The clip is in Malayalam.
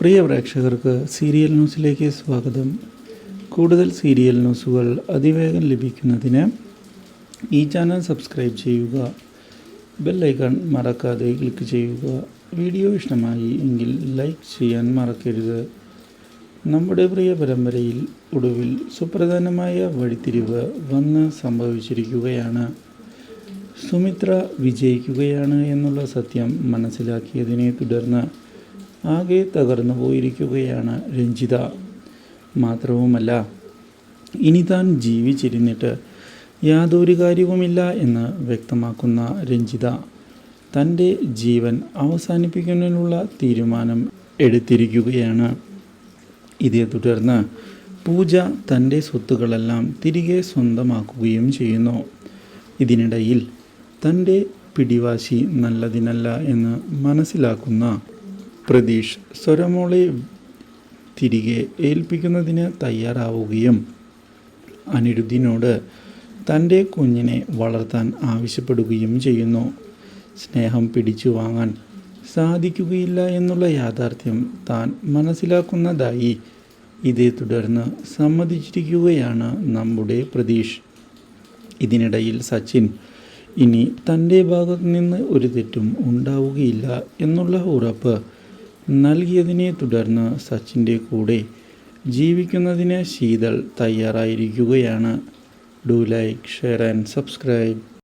പ്രിയ പ്രേക്ഷകർക്ക് സീരിയൽ ന്യൂസിലേക്ക് സ്വാഗതം. കൂടുതൽ സീരിയൽ ന്യൂസുകൾ അതിവേഗം ലഭിക്കുന്നതിന് ഈ ചാനൽ സബ്സ്ക്രൈബ് ചെയ്യുക. ബെല്ലൈക്കൺ മറക്കാതെ ക്ലിക്ക് ചെയ്യുക. വീഡിയോ ഇഷ്ടമായി എങ്കിൽ ലൈക്ക് ചെയ്യാൻ മറക്കരുത്. നമ്മുടെ പ്രിയ പരമ്പരയിൽ ഒടുവിൽ സുപ്രധാനമായ വഴിത്തിരിവ് വന്ന് സംഭവിച്ചിരിക്കുകയാണ്. സുമിത്ര വിജയിക്കുകയാണ് എന്നുള്ള സത്യം മനസ്സിലാക്കിയതിനെ തുടർന്ന് ആകെ തകർന്നു പോയിരിക്കുകയാണ് രഞ്ജിത. മാത്രവുമല്ല ഇനി താൻ ജീവിച്ചിരുന്നിട്ട് യാതൊരു കാര്യവുമില്ല എന്ന് വ്യക്തമാക്കുന്ന രഞ്ജിത തന്റെ ജീവൻ അവസാനിപ്പിക്കുന്നതിനുള്ള തീരുമാനം എടുത്തിരിക്കുകയാണ്. ഇതേ തുടർന്ന് പൂജ തന്റെ സ്വത്തുക്കളെല്ലാം തിരികെ സ്വന്തമാക്കുകയും ചെയ്യുന്നു. ഇതിനിടയിൽ തന്റെ പിടിവാശി നല്ലതിനല്ല എന്ന് മനസ്സിലാക്കുന്ന പ്രതീഷ് സ്വരമോളെ തിരികെ ഏൽപ്പിക്കുന്നതിന് തയ്യാറാവുകയും അനിരുദ്ധിനോട് തന്റെ കുഞ്ഞിനെ വളർത്താൻ ആവശ്യപ്പെടുകയും ചെയ്യുന്നു. സ്നേഹം പിടിച്ചു വാങ്ങാൻ സാധിക്കുകയില്ല എന്നുള്ള യാഥാർത്ഥ്യം താൻ മനസ്സിലാക്കുന്നതായി ഇതേ തുടർന്ന് സമ്മതിച്ചിരിക്കുകയാണ് നമ്മുടെ പ്രതീഷ്. ഇതിനിടയിൽ സച്ചിൻ ഇനി തന്റെ ഭാഗത്തു നിന്ന് ഒരു തെറ്റും ഉണ്ടാവുകയില്ല എന്നുള്ള ഉറപ്പ് നൽകിയതിനെ തുടർന്ന് സച്ചിന്റെ കൂടെ ജീവിക്കുന്നതിന് Sheethal തയ്യാറായിരിക്കുകയാണ്. Do like share and subscribe